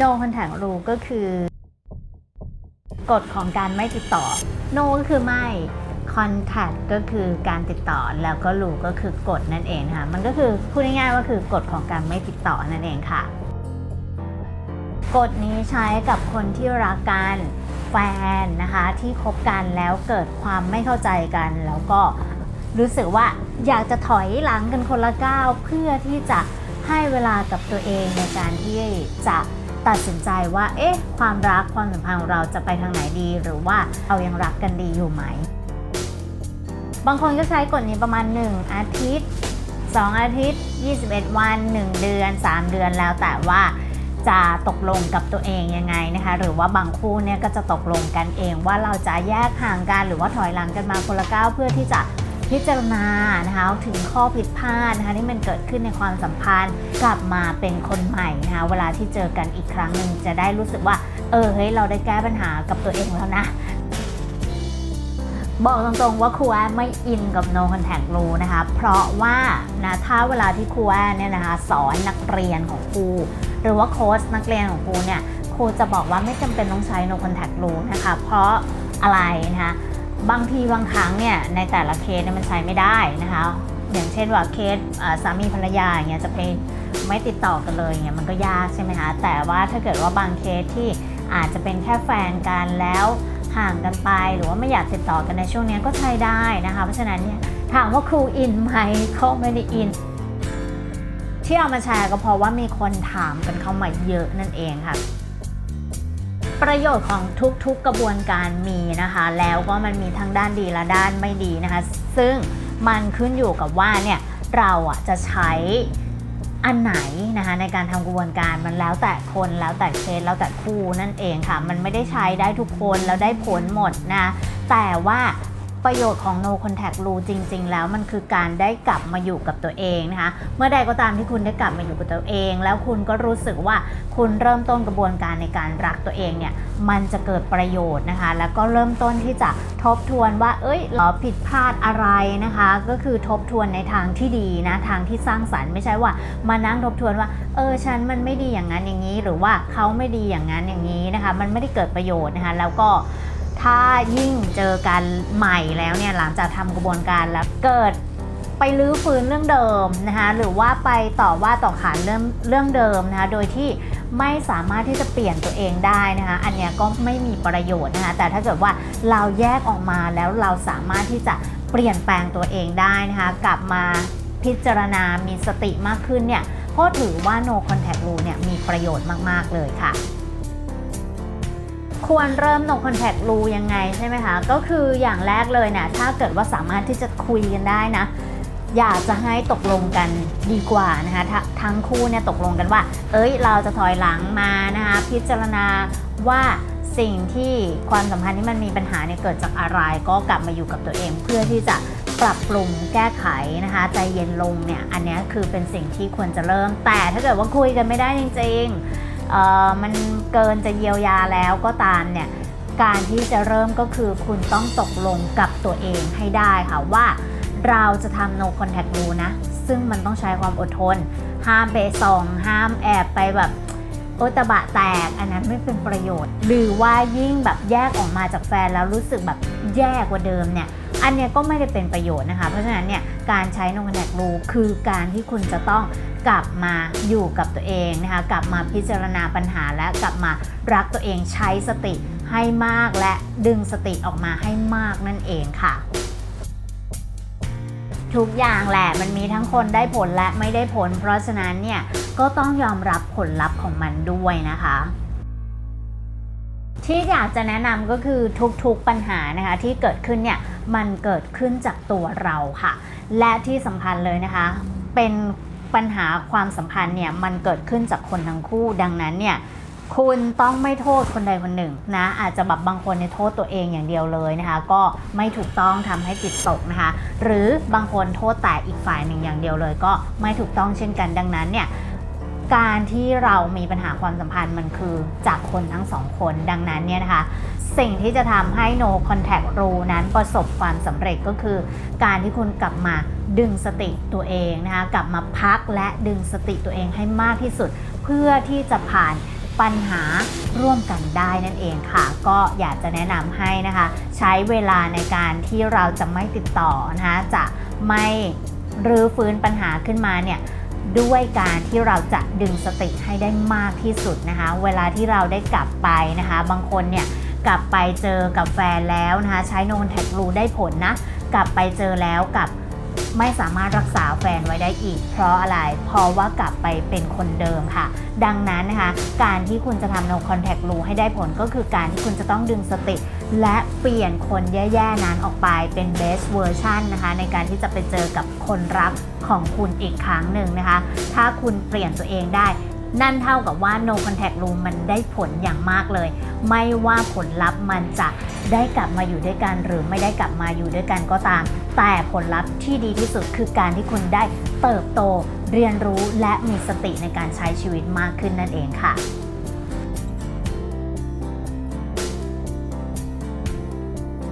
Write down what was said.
no contact rule ก็คือกฎของการไม่ติดต่อ no ก็คือไม่ contact ก็คือการติดต่อแล้วก็ rule ก็คือกฎนั่นเองค่ะ มันก็คือพูดง่ายๆว่าคือกฎของการไม่ติดต่อนั่นเองค่ะ กฎนี้ใช้กับคนที่รักกันแฟนนะคะที่คบกันแล้วเกิดความไม่เข้าใจกัน แล้วก็รู้สึกว่าอยากจะถอยหลังกันคนละก้าวเพื่อที่จะให้เวลากับตัวเองในการที่จะ ตัดสินใจว่า เอ๊ะ ความรักความสัมพันธ์ของเราจะไปทางไหนดี หรือว่าเรายังรักกันดีอยู่ไหม บางคนก็ใช้กฎนี้ประมาณ 1 อาทิตย์ 2 อาทิตย์ 21 วัน 1 เดือน 3 เดือนแล้วแต่ว่าจะตกลงกับตัวเองยังไงนะคะ หรือว่าบางคู่เนี่ยก็จะตกลงกันเองว่าเราจะแยกห่างกันหรือว่าถอยหลังกันมาคนละก้าวเพื่อที่จะ พิจารณานะคะถึงข้อผิดพลาดนะคะที่มันเกิดขึ้นในความสัมพันธ์ กลับมาเป็นคนใหม่นะคะเวลาที่เจอกันอีกครั้งหนึ่งจะได้รู้สึกว่า เออเฮ้ยเราได้แก้ปัญหากับตัวเองแล้วนะบอกตรงๆว่าครูแอนไม่อินกับ no contact rule นะคะ เพราะว่านะถ้าเวลาที่ครูแอนเนี่ยนะคะสอนนักเรียนของครูหรือว่าโค้ชนักเรียนของครูเนี่ยครูจะบอกว่าไม่จำเป็นต้องใช้ no contact rule นะคะ เพราะอะไรนะคะ บางทีบางครั้งเนี่ยในแต่ละเคสเนี่ยมันใช้ไม่ได้นะคะ อย่างเช่นว่าเคสสามีภรรยาอย่างเงี้ยจะไปไม่ติดต่อกันเลยอย่างเงี้ยมันก็ยากใช่ไหมคะแต่ว่าถ้าเกิดว่าบางเคสที่อาจจะเป็นแค่แฟนกันแล้วห่างกันไปหรือว่าไม่อยากติดต่อกันในช่วงนี้ก็ใช้ได้นะคะ เพราะฉะนั้นเนี่ยถามว่าครูอินไหมเขาไม่ได้อินที่เอามาแชร์ก็เพราะว่ามีคนถามกันเข้ามาเยอะนั่นเองค่ะ ประโยชน์ของทุกๆกระบวนการมีนะคะ แล้วก็มันมีทั้งด้านดีและด้านไม่ดีนะคะ ซึ่งมันขึ้นอยู่กับว่าเนี่ยเราอะจะใช้อันไหนนะคะในการทำกระบวนการมันแล้วแต่คนแล้วแต่เคสแล้วแต่คู่นั่นเองค่ะ มันไม่ได้ใช้ได้ทุกคนแล้วได้ผลหมดนะ แต่ว่า ประโยชน์ของ no contact rule จริง ๆ แล้วมันคือการได้กลับมาอยู่กับตัวเองนะคะ เมื่อใดก็ตามที่คุณได้กลับมาอยู่กับตัวเอง แล้วคุณก็รู้สึกว่าคุณเริ่มต้นกระบวนการในการรักตัวเองเนี่ยมันจะเกิดประโยชน์นะคะ แล้วก็เริ่มต้นที่จะทบทวนว่า เอ้ยเราผิดพลาดอะไรนะคะ ก็คือทบทวนในทางที่ดีนะทางที่สร้างสรรค์ไม่ใช่ว่ามานั่งทบทวนว่า เออฉันมันไม่ดีอย่างนั้นอย่างนี้ หรือว่าเขาไม่ดีอย่างนั้นอย่างนี้นะคะ มันไม่ได้เกิดประโยชน์นะคะ แล้วก็ ถ้ายิ่งเจอกันใหม่แล้วเนี่ยหลังจากทำกระบวนการแล้วเกิดไปลื้อฟื้นเรื่องเดิมนะคะหรือว่าไปต่อว่าต่อขานเรื่องเรื่องเดิมนะคะโดยที่ไม่สามารถที่จะเปลี่ยนตัวเองได้นะคะอันเนี้ยก็ไม่มีประโยชน์นะคะแต่ถ้าเกิดว่าเราแยกออกมาแล้วเราสามารถที่จะเปลี่ยนแปลงตัวเองได้นะคะกลับมาพิจารณามีสติมากขึ้นเนี่ยก็ถือว่า no contact rule เนี่ยมีประโยชน์มาก ๆ เลยค่ะ ควรเริ่ม no contact rule ยังไงใช่ไหมคะ ก็คืออย่างแรกเลยเนี่ยถ้าเกิดว่าสามารถที่จะคุยกันได้นะ อยากจะให้ตกลงกันดีกว่านะคะททั้งคู่เนี่ยตกลงกันว่า เอ้ยเราจะถอยหลังมานะคะพิจารณาว่าสิ่งที่ความสัมพันธ์ที่มันมีปัญหาเนี่ยเกิดจากอะไร ก็กลับมาอยู่กับตัวเอง เพื่อที่จะปรับปรุงแก้ไขนะคะใจเย็นลงเนี่ยอันนี้คือเป็นสิ่งที่ควรจะเริ่มแต่ถ้าเกิดว่าคุยกันไม่ได้จริงๆ มันเกินจะเยียวยาแล้วก็ตามเนี่ยการที่จะเริ่มก็คือคุณต้องตกลงกับตัวเองให้ได้ค่ะว่าเราจะทำ no contact rule นะ ซึ่งมันต้องใช้ความอดทน ห้ามไปส่อง ห้ามแอบไปแบบโอตบะแตก อันนั้นไม่เป็นประโยชน์ หรือว่ายิ่งแบบแยกออกมาจากแฟนแล้วรู้สึกแบบแย่กว่าเดิมเนี่ย อันเนี้ยก็ไม่ได้เป็นประโยชน์นะคะ เพราะฉะนั้นเนี่ยการใช้ no contact rule คือการที่คุณจะต้องกลับมาอยู่กับตัวเองนะคะ กลับมาพิจารณาปัญหาและกลับมารักตัวเองใช้สติให้มากและดึงสติออกมาให้มากนั่นเองค่ะ ทุกอย่างแหละมันมีทั้งคนได้ผลและไม่ได้ผล เพราะฉะนั้นเนี่ยก็ต้องยอมรับผลลัพธ์ของมันด้วยนะคะ ที่อยากจะแนะนำก็คือทุกๆปัญหานะคะที่เกิดขึ้นเนี่ยมันเกิดขึ้นจากตัวเราค่ะ และที่สำคัญเลยนะคะ เป็นปัญหาความสัมพันธ์เนี่ยมันเกิดขึ้นจากคนทั้งคู่ ดังนั้นเนี่ยคุณต้องไม่โทษคนใดคนหนึ่งนะอาจจะแบบบางคนเนี่ยโทษตัวเองอย่างเดียวเลยนะคะ ก็ไม่ถูกต้องทำให้จิตตกนะคะ หรือบางคนโทษแต่อีกฝ่ายหนึ่งอย่างเดียวเลย ก็ไม่ถูกต้องเช่นกันดังนั้นเนี่ย การที่เรามีปัญหาความสัมพันธ์มันคือจากคนทั้งสองคนดังนั้นเนี่ยนะคะสิ่งที่จะทำให้ no contact rule นั้นประสบความสำเร็จก็คือ การที่คุณกลับมาดึงสติตัวเองนะคะกลับมาพักและดึงสติตัวเองให้มากที่สุด เพื่อที่จะผ่านปัญหาร่วมกันได้นั่นเองค่ะ ก็อยากจะแนะนำให้นะคะ ใช้เวลาในการที่เราจะไม่ติดต่อนะคะจะไม่รื้อฟื้นปัญหาขึ้นมาเนี่ย ด้วยการที่เราจะดึงสติให้ได้มากที่สุดนะคะ เวลาที่เราได้กลับไปนะคะ บางคนเนี่ยกลับไปเจอกับแฟนแล้วนะคะ ใช้โนนแท็กรูได้ผลนะ กลับไปเจอแล้วกับ ไม่สามารถรักษาแฟนไว้ได้อีก เพราะอะไร เพราะว่ากลับไปเป็นคนเดิมค่ะ ดังนั้นนะคะ การที่คุณจะทำ no contact rule ให้ได้ผลก็คือการที่คุณจะต้องดึงสติ และเปลี่ยนคนแย่ๆนั้นออกไปเป็น best version นะคะ ในการที่จะไปเจอกับคนรักของคุณอีกครั้งหนึ่งนะคะ ถ้าคุณเปลี่ยนตัวเองได้นั่นเท่ากับว่า no contact rule มันได้ผลอย่างมากเลย ไม่ว่าผลลัพธ์มันจะ ได้กลับมาอยู่ด้วยกันหรือไม่ได้กลับมาอยู่ด้วยกันก็ตาม แต่ผลลัพธ์ที่ดีที่สุดคือการที่คุณได้เติบโตเรียนรู้และมีสติในการใช้ชีวิตมากขึ้นนั่นเองค่ะ